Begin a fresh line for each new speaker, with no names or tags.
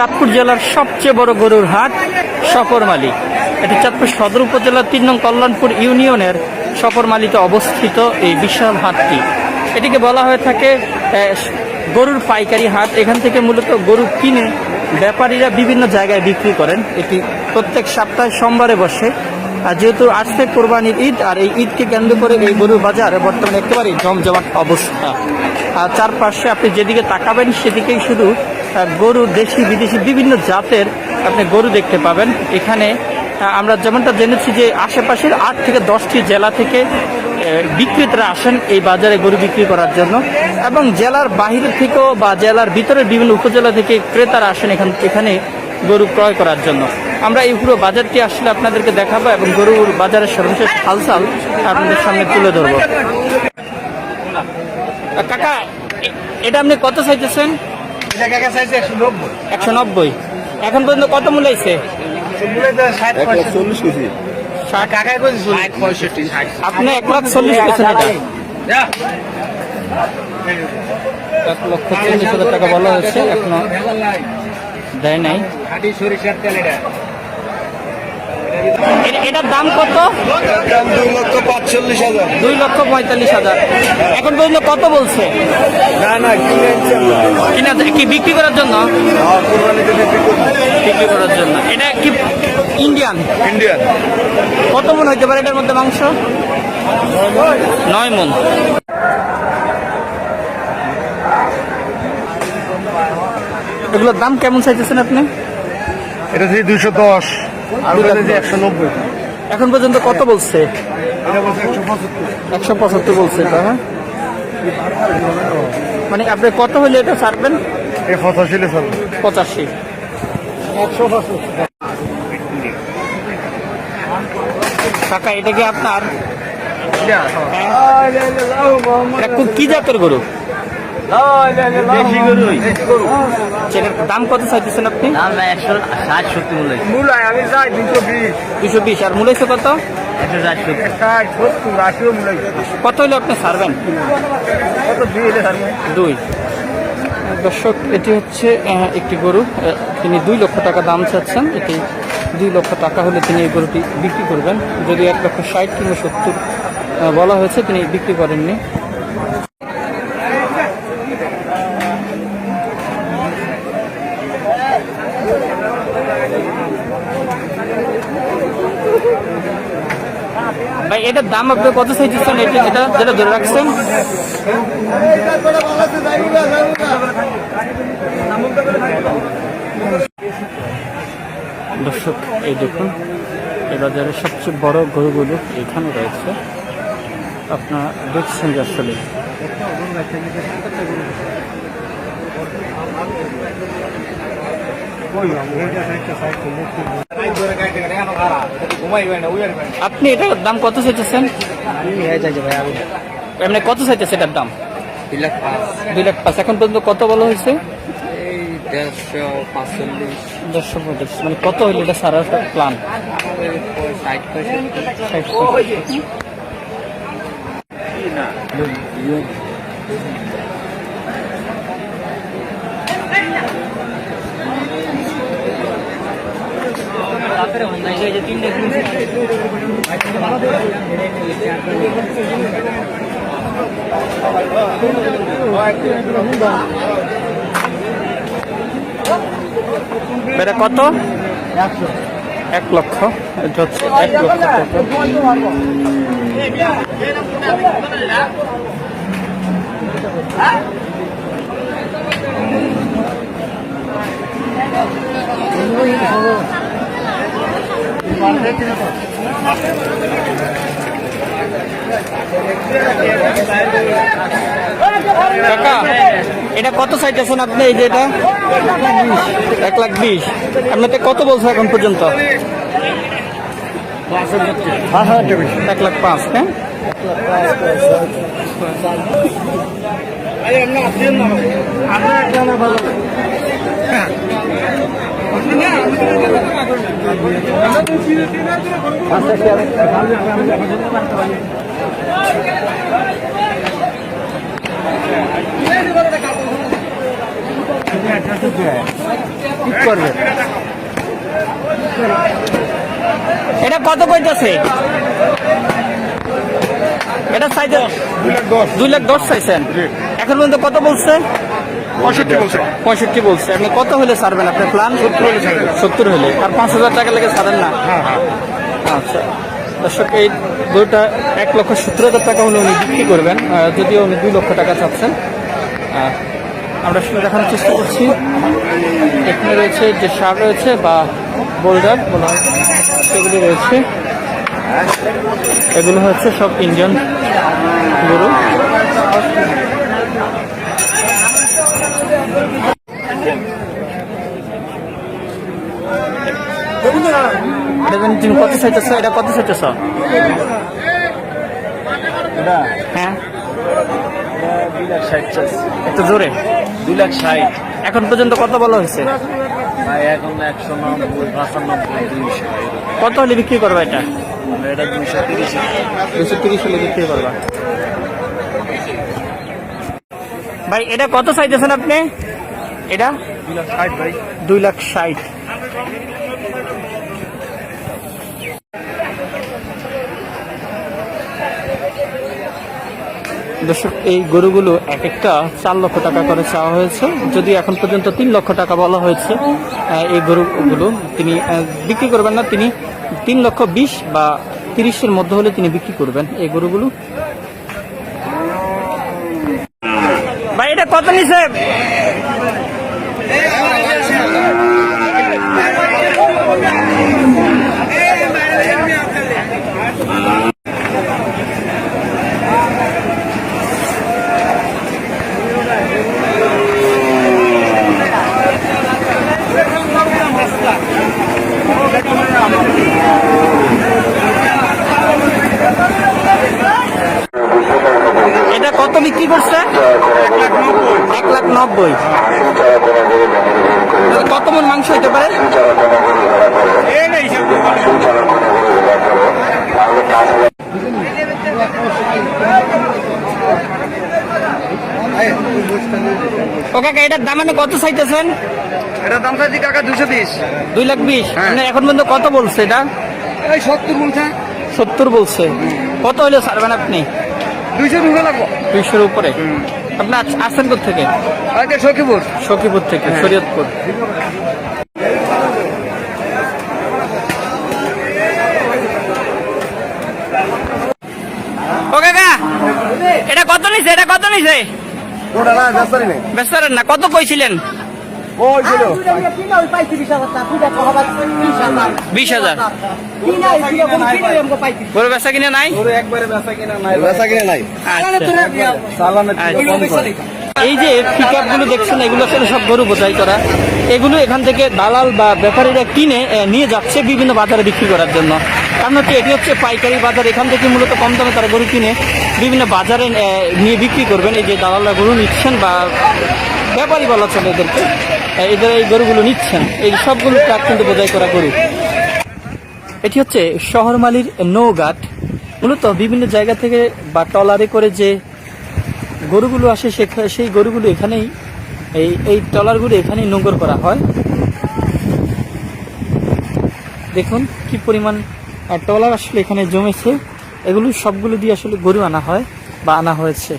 চাঁদপুর জেলার সবচেয়ে বড় গরুর হাট সফরমালি এটি চাঁদপুর সদর উপজেলার তিন নং কল্যাণপুর ইউনিয়নের সফরমালিতে অবস্থিত এই বিশাল হাটটি। এটিকে বলা হয়ে থাকে গরুর পাইকারি হাট। এখান থেকে মূলত গরু কিনে ব্যাপারীরা বিভিন্ন জায়গায় বিক্রি করেন। এটি প্রত্যেক সপ্তাহে সোমবারে বসে। আর যেহেতু আসছে কোরবানির ঈদ, আর এই ঈদকে কেন্দ্র করে এই গরুর বাজার বর্তমানে একেবারেই জমজমাট অবস্থা। আর চারপাশে আপনি যেদিকে তাকাবেন, সেদিকেই শুধু গরু দেশি, বিদেশি বিভিন্ন জাতের আপনি গরু দেখতে পাবেন। এখানে আমরা যেমনটা জেনেছি যে আশেপাশের আট থেকে দশটি জেলা থেকে বিক্রেতারা আসেন এই বাজারে গরু বিক্রি করার জন্য। এবং জেলার বাহিরে থেকেও বা জেলার ভিতরে বিভিন্ন উপজেলা থেকে ক্রেতারা আসেন এখান, এখানে গরু ক্রয় করার জন্য। আমরা এই পুরো বাজারটি আসলে আপনাদেরকে দেখাবো এবং গরুর বাজারের সর্বশেষ হালচাল আপনাদের সামনে তুলে ধরবো। কাকা এটা আপনি কত চাইতেছেন
একশো নব্বই।
এখন পর্যন্ত কত মূল্য হয়েছে?
ষাট পঁয়ষট্টি
ষাট।
কাকাই কইছে ষাট পঁয়ষট্টি ষাট।
আপনি এক লাখ চল্লিশ পেয়েছেন এটা। এক লক্ষ চল্লিশ হাজার টাকা বলা হয়েছে এখনও দেয় নাই।
সরিষার তেল এটা।
এটার দাম কত?
দুই লক্ষ পাঁচচল্লিশ হাজার।
দুই লক্ষ পঁয়তাল্লিশ হাজার। এখন পর্যন্ত কত বলছে?
না না কিনে
কি বিক্রি করার জন্য?
বিক্রি
করার জন্য। এটা কি ইন্ডিয়ান
ইন্ডিয়ান
কত মন হইতে পারে এটার মধ্যে মাংস? নয় মন। এগুলোর দাম কেমন চাইতেছেন আপনি?
এটা দুইশো দশ। একশো নব্বই।
এখন পর্যন্ত কত বলছে?
একশো পঁচাত্তর
বলছে এটা হ্যাঁ? মানে আপনি কত হলে এটা ছাড়বেন?
পঁচাশি
পঁচাশি।
একশো
টাকা এটা কি আপনার?
হ্যাঁ।
কি জাতের গরু?
দেশি
দাম কত চাইতেছেন আপনি?
দাম একশো ষাট সত্তর মূল্য
মূলায় আমি যাই দুশো বিশ।
দুশো বিশ। আর মূল্য হচ্ছে কত? কত হলে আপনি ছাড়বেন
দুই
দর্শক এটি হচ্ছে একটি গরু। তিনি দুই লক্ষ টাকা দাম চাচ্ছেন। এটি দুই লক্ষ টাকা হলে তিনি এই গরুটি বিক্রি করবেন। যদি এক লক্ষ ষাট কিংবা সত্তর বলা হয়েছে তিনি বিক্রি করেননি। ভাই, এটার দাম আপনি কত চাইতেছেন? এটা এটা যেটা ধরে রাখছেন? দর্শক, এই দেখুন, এই বাজারের সবচেয়ে বড় গরুগুলো এখানে রয়েছে। আপনারা দেখছেন যে আসলে আপনি এটার দাম কত চাইতেছেন? এমনি কত চাইতেছে এটার দাম? দুই লাখ পাঁচ। এখন পর্যন্ত কত বলা হয়েছে?
দেড়শো
পঁচিশ মানে কত হইলে এটা সারার প্ল্যান
ষাট
এটা কত? এক লক্ষ। এটা হচ্ছে এক লক্ষ টাকা। টাকা এটা কত চাইতেছেন আপনি? এই যে এটা? এক লাখ বিশ। আপনাকে কত বলছে এখন পর্যন্ত? এক লাখ পাঁচ হ্যাঁ? এটা কত কইতাছে? এটা সাইজ
দুই লাখ দশ। সাইজ
এখন পর্যন্ত কত বলছে?
পঁয়ষট্টি বলছে।
পঁয়ষট্টি বলছে। আপনি কত হলে ছাড়বেন? আপনার প্ল্যান
সত্তর হলে
আর পাঁচ হাজার টাকা লেগে ছাড়েন না?
হ্যাঁ হ্যাঁ।
আচ্ছা। দর্শক এই গরুটা এক লক্ষ সত্তর হাজার টাকা হলে উনি বিক্রি করবেন। যদিও উনি দুই লক্ষ টাকা চাচ্ছেন। আমরা শুনে দেখানোর চেষ্টা করছি। এখানে রয়েছে যে সার রয়েছে বা বোল্ডার বলা হয় সেগুলি রয়েছে। এগুলো হচ্ছে সব ইন্ডিয়ান গরু। তুমি কত চাইতেছ? এটা কত চাইতেছ? হ্যাঁ?
দুই লাখ
একটু জোরে।
দুই লাখ ষাট
এখন পর্যন্ত কত বলা হয়েছে?
এখন একশো নব্বই পঁচানব্বই দুইশো
কত হলে বিক্রি করবা এটা?
এটা দুইশো তিরিশ।
দুশো তিরিশ হলে বিক্রি করবা। ভাই, এটা কত চাইতেছেন আপনি? এটা?
দুই লাখ ষাট
দর্শক, এই গরুগুলো এক একটা চার লক্ষ টাকা করে চাওয়া হয়েছে। যদি এখন পর্যন্ত তিন লক্ষ টাকা বলা হয়েছে এই গরুগুলো তিনি বিক্রি করবেন না। তিনি তিন লক্ষ বিশ বা তিরিশের মধ্যে হলে তিনি বিক্রি করবেন এই গরুগুলো। ভাই এটা কত নিছে এটা কত বিক্রি করছে এক লাখ নব্বই কত মন মাংস হইতে পারে? ও কাকা এটার দাম মানে কত চাইতেছেন?
এটার দাম চাইছি কাকা দুশো বিশ।
দুই লাখ বিশ? মানে এখন পর্যন্ত কত বলছে এটা?
এই সত্তর বলছে।
সত্তর বলছে। কত হলে ছাড়বেন আপনি?
লাগবো।
দুইশোর উপরে। আপনি আসছেন থেকে
আচ্ছা সখীপুর।
সখীপুর থেকে শরীয়তপুর। ও কাকা এটা কত নিছে? এটা কত নিছে? বেচারেন না কত কইছিলেন?
ওই ছিল
বিশ হাজার বেচা কিনে নাই
বেচা কিনা।
এই যে পিকগুলো দেখছেন এগুলো আসলে সব গরু বোঝাই করা। এগুলো এখান থেকে দালাল বা ব্যাপারীরা কিনে নিয়ে যাচ্ছে বিভিন্ন বাজারে বিক্রি করার জন্য। কারণ হচ্ছে এটি হচ্ছে পাইকারি বাজার এখান থেকে মূলত কম দামে তারা গরু কিনে বিভিন্ন বাজারে নিয়ে বিক্রি করবেন। এই যে দালালরা গরু নিচ্ছেন বা ব্যাপারী বলা চলে এদেরকে। এদের এই গরুগুলো নিচ্ছেন এই সবগুলো ট্রাক কিন্তু বোঝাই করা গরু। এটি হচ্ছে শহরমালির নৌঘাট। মূলত বিভিন্ন জায়গা থেকে বা টলারে করে যে গরুগুলো আসে সেই গরুগুলো এখানেই, এই এই ট্রলারগুলো এখানেই নোংর করা হয়। দেখুন কি পরিমাণ ট্রলার আসলে এখানে জমেছে। এগুলো সবগুলো দিয়ে আসলে গরু আনা হয় বা আনা হয়েছে।